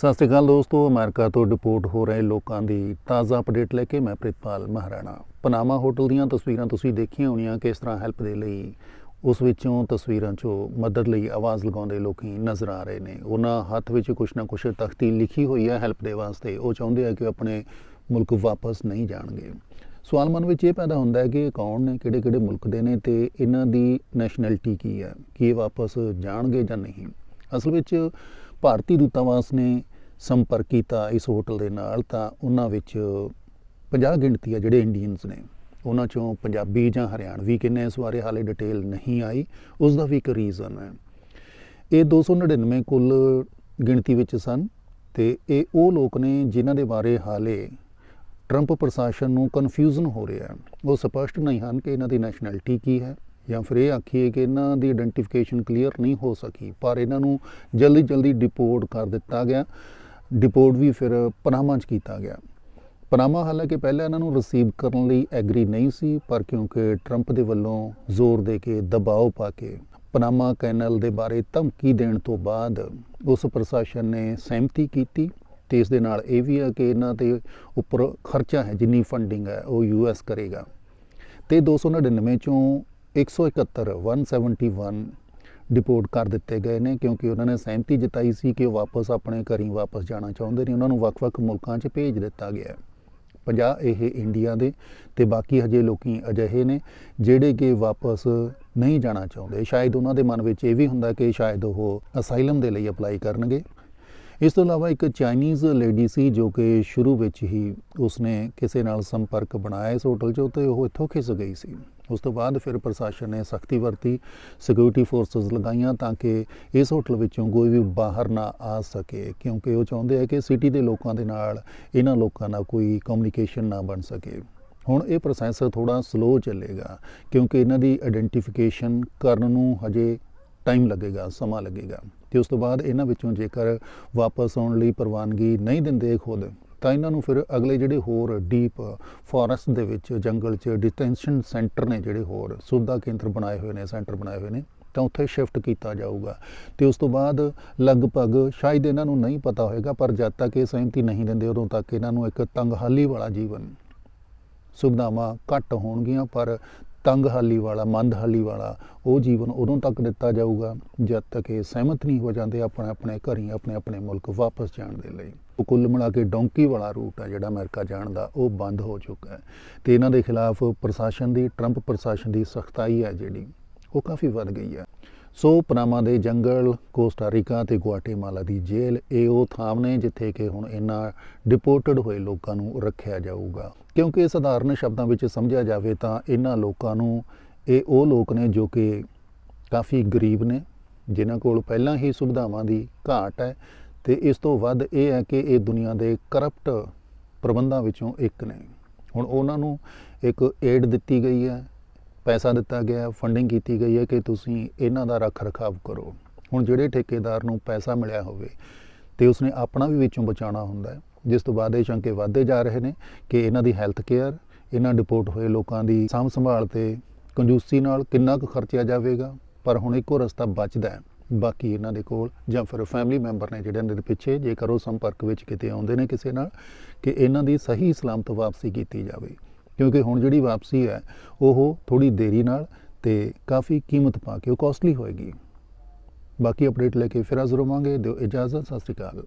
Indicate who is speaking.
Speaker 1: ਸਤਿ ਸ਼੍ਰੀ ਅਕਾਲ ਦੋਸਤੋ, ਅਮਰੀਕਾ ਤੋਂ ਡਿਪੋਰਟ ਹੋ ਰਹੇ ਲੋਕਾਂ ਦੀ ਤਾਜ਼ਾ ਅਪਡੇਟ ਲੈ ਕੇ ਮੈਂ ਪ੍ਰਿਤਪਾਲ ਮਹਾਰਾਣਾ। ਪਨਾਮਾ ਹੋਟਲ ਦੀਆਂ ਤਸਵੀਰਾਂ ਤੁਸੀਂ ਦੇਖੀਆਂ ਹੋਣੀਆਂ ਕਿਸ ਤਰ੍ਹਾਂ ਹੈਲਪ ਦੇ ਲਈ ਉਸ ਵਿੱਚੋਂ ਤਸਵੀਰਾਂ 'ਚੋਂ ਮਦਦ ਲਈ ਆਵਾਜ਼ ਲਗਾਉਂਦੇ ਲੋਕੀ ਨਜ਼ਰ ਆ ਰਹੇ ਨੇ। ਉਹਨਾਂ ਹੱਥ ਵਿੱਚ ਕੁਛ ਨਾ ਕੁਛ ਤਖਤੀ ਲਿਖੀ ਹੋਈ ਹੈ ਹੈਲਪ ਦੇ ਵਾਸਤੇ। ਉਹ ਚਾਹੁੰਦੇ ਆ ਕਿ ਆਪਣੇ ਮੁਲਕ ਵਾਪਸ ਨਹੀਂ ਜਾਣਗੇ। ਸਵਾਲ ਮਨ ਵਿੱਚ ਇਹ ਪੈਦਾ ਹੁੰਦਾ ਹੈ ਕਿ ਇਹ ਕੌਣ ਨੇ, ਕਿਹੜੇ ਕਿਹੜੇ ਮੁਲਕ ਦੇ ਨੇ ਤੇ ਇਹਨਾਂ ਦੀ ਨੈਸ਼ਨੈਲਿਟੀ ਕੀ ਹੈ? ਕੀ ਇਹ ਵਾਪਸ ਜਾਣਗੇ ਜਾਂ ਨਹੀਂ? ਅਸਲ ਵਿੱਚ ਭਾਰਤੀ ਦੂਤਾਵਾਸ ਨੇ ਸੰਪਰਕ ਕੀਤਾ ਇਸ ਹੋਟਲ ਦੇ ਨਾਲ, ਤਾਂ ਉਹਨਾਂ ਵਿੱਚ 50 ਗਿਣਤੀ ਆ ਜਿਹੜੇ ਇੰਡੀਅਨਸ ਨੇ। ਉਹਨਾਂ ਚੋਂ ਪੰਜਾਬੀ ਜਾਂ ਹਰਿਆਣਵੀ ਕਿੰਨੇ ਇਸ ਬਾਰੇ ਹਾਲੇ ਡਿਟੇਲ ਨਹੀਂ ਆਈ, ਉਸ ਦਾ ਵੀ ਇੱਕ ਰੀਜ਼ਨ ਹੈ। ਇਹ 299 ਕੁੱਲ ਗਿਣਤੀ ਵਿੱਚ ਸਨ ਤੇ ਇਹ ਉਹ ਲੋਕ ਨੇ ਜਿਨ੍ਹਾਂ ਦੇ ਬਾਰੇ ਹਾਲੇ ਟਰੰਪ ਪ੍ਰਸ਼ਾਸਨ ਨੂੰ ਕਨਫਿਊਜ਼ਨ ਹੋ ਰਿਹਾ ਹੈ। ਉਹ ਸਪਸ਼ਟ ਨਹੀਂ ਹਨ ਕਿ ਇਹਨਾਂ ਦੀ ਨੈਸ਼ਨੈਲਿਟੀ ਕੀ ਹੈ ਜਾਂ ਫਿਰ ਇਹ ਆਖੀਏ ਕਿ ਇਹਨਾਂ ਦੀ ਆਇਡੈਂਟੀਫਿਕੇਸ਼ਨ ਕਲੀਅਰ ਨਹੀਂ ਹੋ ਸਕੀ, ਪਰ ਇਹਨਾਂ ਨੂੰ ਜਲਦੀ ਜਲਦੀ ਡਿਪੋਰਟ ਕਰ ਦਿੱਤਾ ਗਿਆ। ਡਿਪੋਰਟ ਵੀ ਫਿਰ ਪਨਾਮਾ 'ਚ ਕੀਤਾ ਗਿਆ। ਪਨਾਮਾ ਹਾਲਾਂਕਿ ਪਹਿਲਾਂ ਇਹਨਾਂ ਨੂੰ ਰਿਸੀਵ ਕਰਨ ਲਈ ਐਗਰੀ ਨਹੀਂ ਸੀ, ਪਰ ਕਿਉਂਕਿ ਟਰੰਪ ਦੇ ਵੱਲੋਂ ਜ਼ੋਰ ਦੇ ਕੇ ਦਬਾਅ ਪਾ ਕੇ ਪਨਾਮਾ ਕੈਨਲ ਦੇ ਬਾਰੇ ਧਮਕੀ ਦੇਣ ਤੋਂ ਬਾਅਦ ਉਸ ਪ੍ਰਸ਼ਾਸਨ ਨੇ ਸਹਿਮਤੀ ਕੀਤੀ ਤੇ ਇਸ ਦੇ ਨਾਲ ਇਹ ਵੀ ਆ ਕਿ ਇਹਨਾਂ ਦੇ ਉੱਪਰ ਖਰਚਾ ਹੈ, ਜਿੰਨੀ ਫੰਡਿੰਗ ਹੈ, ਉਹ ਯੂਐਸ ਕਰੇਗਾ। ਤੇ 299 ਚੋਂ 171 171 ਡਿਪੋਰਟ ਕਰ ਦਿੱਤੇ ਗਏ ਨੇ ਕਿਉਂਕਿ ਉਹਨਾਂ ਨੇ ਸਹਿਮਤੀ ਜਤਾਈ ਸੀ ਕਿ ਉਹ ਵਾਪਸ ਆਪਣੇ ਘਰੀ ਵਾਪਸ ਜਾਣਾ ਚਾਹੁੰਦੇ ਨੇ। ਉਹਨਾਂ ਨੂੰ ਵੱਖ-ਵੱਖ ਮੁਲਕਾਂ 'ਚ ਭੇਜ ਦਿੱਤਾ ਗਿਆ ਹੈ। 50 ਇਹ ਇੰਡੀਆ ਦੇ ਤੇ ਬਾਕੀ ਹਜੇ ਲੋਕੀ ਅਜਿਹੇ ਨੇ ਜਿਹੜੇ ਕਿ ਵਾਪਸ ਨਹੀਂ ਜਾਣਾ ਚਾਹੁੰਦੇ। ਸ਼ਾਇਦ ਉਹਨਾਂ ਦੇ ਮਨ ਵਿੱਚ ਇਹ ਵੀ ਹੁੰਦਾ ਕਿ ਸ਼ਾਇਦ ਉਹ ਅਸਾਈਲਮ ਦੇ ਲਈ ਅਪਲਾਈ ਕਰਨਗੇ। ਇਸ ਤੋਂ ਇਲਾਵਾ ਇੱਕ ਚਾਈਨੀਜ਼ ਲੇਡੀ ਸੀ ਜੋ ਕਿ ਸ਼ੁਰੂ ਵਿੱਚ ਹੀ ਉਸਨੇ ਕਿਸੇ ਨਾਲ ਸੰਪਰਕ ਬਣਾਇਆ ਇਸ ਹੋਟਲ 'ਚ ਤੇ ਉਹ ਇੱਥੋਂ ਖਿਸ ਗਈ ਸੀ। ਉਸ ਤੋਂ ਬਾਅਦ ਫਿਰ ਪ੍ਰਸ਼ਾਸਨ ਨੇ ਸਖਤੀ ਵਰਤੀ ਸਿਕਿਉਰਿਟੀ ਫੋਰਸਸ ਲਗਾਈਆਂ ਤਾਂ ਕਿ ਇਸ ਹੋਟਲ ਵਿੱਚੋਂ ਕੋਈ ਵੀ ਬਾਹਰ ਨਾ ਆ ਸਕੇ, ਕਿਉਂਕਿ ਉਹ ਚਾਹੁੰਦੇ ਆ ਕਿ ਸਿਟੀ ਦੇ ਲੋਕਾਂ ਦੇ ਨਾਲ ਇਹਨਾਂ ਲੋਕਾਂ ਨਾਲ ਕੋਈ ਕਮਿਊਨੀਕੇਸ਼ਨ ਨਾ ਬਣ ਸਕੇ। ਹੁਣ ਇਹ ਪ੍ਰੋਸੈਸ ਥੋੜਾ ਸਲੋ ਚੱਲੇਗਾ, ਕਿਉਂਕਿ ਇਹਨਾਂ ਦੀ ਆਇਡੈਂਟੀਫਿਕੇਸ਼ਨ ਕਰਨ ਨੂੰ ਹਜੇ ਟਾਈਮ ਲੱਗੇਗਾ, ਸਮਾਂ ਲੱਗੇਗਾ। ਤੇ ਉਸ ਤੋਂ ਬਾਅਦ ਇਹਨਾਂ ਵਿੱਚੋਂ ਜੇਕਰ ਵਾਪਸ ਆਉਣ ਲਈ ਪ੍ਰਵਾਨਗੀ ਨਹੀਂ ਦਿੰਦੇ ਖੁਦ, ਤਾਂ ਇਹਨਾਂ ਨੂੰ ਫਿਰ ਅਗਲੇ ਜਿਹੜੇ ਹੋਰ ਡੀਪ ਫੋਰੈਸਟ ਦੇ ਵਿੱਚ ਜੰਗਲ 'ਚ ਡਿਟੈਂਸ਼ਨ ਸੈਂਟਰ ਨੇ ਜਿਹੜੇ ਹੋਰ ਸੁਵਿਧਾ ਕੇਂਦਰ ਬਣਾਏ ਹੋਏ ਨੇ, ਸੈਂਟਰ ਬਣਾਏ ਹੋਏ ਨੇ, ਤਾਂ ਉੱਥੇ ਸ਼ਿਫਟ ਕੀਤਾ ਜਾਊਗਾ। ਤੇ ਉਸ ਤੋਂ ਬਾਅਦ ਲਗਭਗ ਸ਼ਾਇਦ ਇਹਨਾਂ ਨੂੰ ਨਹੀਂ ਪਤਾ ਹੋਏਗਾ, ਪਰ ਜਦ ਤੱਕ ਇਹ ਸਹਿਮਤੀ ਨਹੀਂ ਦਿੰਦੇ ਉਦੋਂ ਤੱਕ ਇਹਨਾਂ ਨੂੰ ਇੱਕ ਤੰਗਹਾਲੀ ਵਾਲਾ ਜੀਵਨ ਸੁਵਿਧਾਵਾਂ ਘੱਟ ਹੋਣਗੀਆਂ, ਪਰ ਤੰਗਹਾਲੀ ਵਾਲਾ ਮੰਦਹਾਲੀ ਵਾਲਾ, ਉਹ ਜੀਵਨ ਉਦੋਂ ਤੱਕ ਦਿੱਤਾ ਜਾਊਗਾ ਜਦ ਤੱਕ ਇਹ ਸਹਿਮਤ ਨਹੀਂ ਹੋ ਜਾਂਦੇ ਆਪਣੇ ਆਪਣੇ ਘਰੀ, ਆਪਣੇ ਆਪਣੇ ਮੁਲਕ ਵਾਪਸ ਜਾਣ ਦੇ ਲਈ। ਉਹ ਕੁੱਲ ਮਿਲਾ ਕੇ ਡੋਂਕੀ ਵਾਲਾ ਰੂਟ ਹੈ ਜਿਹੜਾ ਅਮਰੀਕਾ ਜਾਣ ਦਾ, ਉਹ ਬੰਦ ਹੋ ਚੁੱਕਾ ਹੈ। ਤੇ ਇਹਨਾਂ ਦੇ ਖਿਲਾਫ ਪ੍ਰਸ਼ਾਸਨ ਦੀ, ਟਰੰਪ ਪ੍ਰਸ਼ਾਸਨ ਦੀ ਸਖਤਾਈ ਹੈ ਜਿਹੜੀ, ਉਹ ਕਾਫੀ ਵੱਧ ਗਈ ਹੈ। ਸੋ ਪਨਾਮਾ ਦੇ ਜੰਗਲ ਕੋਸਟਾਰੀਕਾ ਤੇ ਗੁਆਟੇਮਾਲਾ ਦੀ ਜੇਲ੍ਹ, ਇਹ ਉਹ ਥਾਂ ਨੇ ਜਿੱਥੇ ਕਿ ਹੁਣ ਇਹਨਾਂ ਡਿਪੋਰਟਡ ਹੋਏ ਲੋਕਾਂ ਨੂੰ ਰੱਖਿਆ ਜਾਊਗਾ। ਕਿਉਂਕਿ ਸਧਾਰਨ ਸ਼ਬਦਾਂ ਵਿੱਚ ਸਮਝਿਆ ਜਾਵੇ ਤਾਂ ਇਹਨਾਂ ਲੋਕਾਂ ਨੂੰ ਇਹ ਉਹ ਲੋਕ ਨੇ ਜੋ ਕਿ ਕਾਫੀ ਗਰੀਬ ਨੇ, ਜਿਨ੍ਹਾਂ ਕੋਲ ਪਹਿਲਾਂ ਹੀ ਸੁਵਿਧਾਵਾਂ ਦੀ ਘਾਟ ਹੈ ਤੇ ਇਸ ਤੋਂ ਵੱਧ ਇਹ ਹੈ ਕਿ ਇਹ ਦੁਨੀਆ ਦੇ ਕਰਪਟ ਪ੍ਰਬੰਧਾਂ ਵਿੱਚੋਂ ਇੱਕ ਨੇ। ਹੁਣ ਉਹਨਾਂ ਨੂੰ ਇੱਕ ਏਡ ਦਿੱਤੀ ਗਈ ਹੈ ਪੈਸਾ ਦਿੱਤਾ ਗਿਆ ਫੰਡਿੰਗ ਕੀਤੀ ਗਈ ਹੈ ਕਿ ਤੁਸੀਂ ਇਹਨਾਂ ਦਾ ਰੱਖ ਰਖਾਵ ਕਰੋ। ਹੁਣ ਜਿਹੜੇ ਠੇਕੇਦਾਰ ਨੂੰ ਪੈਸਾ ਮਿਲਿਆ ਹੋਵੇ ਤੇ ਉਸਨੇ ਆਪਣਾ ਵੀ ਵਿੱਚੋਂ ਬਚਾਉਣਾ ਹੁੰਦਾ ਹੈ, ਜਿਸ ਤੋਂ ਬਾਅਦ ਇਹ ਸ਼ੰਕੇ ਵਧਦੇ ਜਾ ਰਹੇ ਨੇ ਕਿ ਇਹਨਾਂ ਦੀ ਹੈਲਥ ਕੇਅਰ ਇਹਨਾਂ ਡਿਪੋਰਟ ਹੋਏ ਲੋਕਾਂ ਦੀ ਸਾਂਭ ਸੰਭਾਲ ਤੇ ਕੰਜੂਸੀ ਨਾਲ ਕਿੰਨਾ ਕੁ ਖਰਚਿਆ ਜਾਵੇਗਾ, ਪਰ ਹੁਣ ਇੱਕੋ ਰਸਤਾ ਬਚਦਾ ਹੈ। ਬਾਕੀ ਇਹਨਾਂ ਦੇ ਕੋਲ ਜਾਂ ਫਿਰ ਫੈਮਿਲੀ ਮੈਂਬਰ ਨੇ ਜਿਹੜੇ ਇਹਨਾਂ ਦੇ ਪਿੱਛੇ, ਜੇਕਰ ਉਹ ਸੰਪਰਕ ਵਿੱਚ ਕਿਤੇ ਆਉਂਦੇ ਨੇ ਕਿਸੇ ਨਾਲ, ਕਿ ਇਹਨਾਂ ਦੀ ਸਹੀ ਸਲਾਮਤ ਵਾਪਸੀ ਕੀਤੀ ਜਾਵੇ। ਕਿਉਂਕਿ ਹੁਣ ਜਿਹੜੀ ਵਾਪਸੀ ਹੈ, ਉਹ ਥੋੜੀ ਦੇਰੀ ਨਾਲ ਤੇ ਕਾਫੀ ਕੀਮਤ ਪਾ ਕੇ ਉਹ ਕਾਸਟਲੀ ਹੋਏਗੀ। ਬਾਕੀ ਅਪਡੇਟ ਲੈ ਕੇ ਫਿਰ ਹਾਜ਼ਰ ਹੋਵਾਂਗੇ। ਦਿਓ ਇਜਾਜ਼ਤ, ਸਤਿ ਸ਼੍ਰੀ ਅਕਾਲ।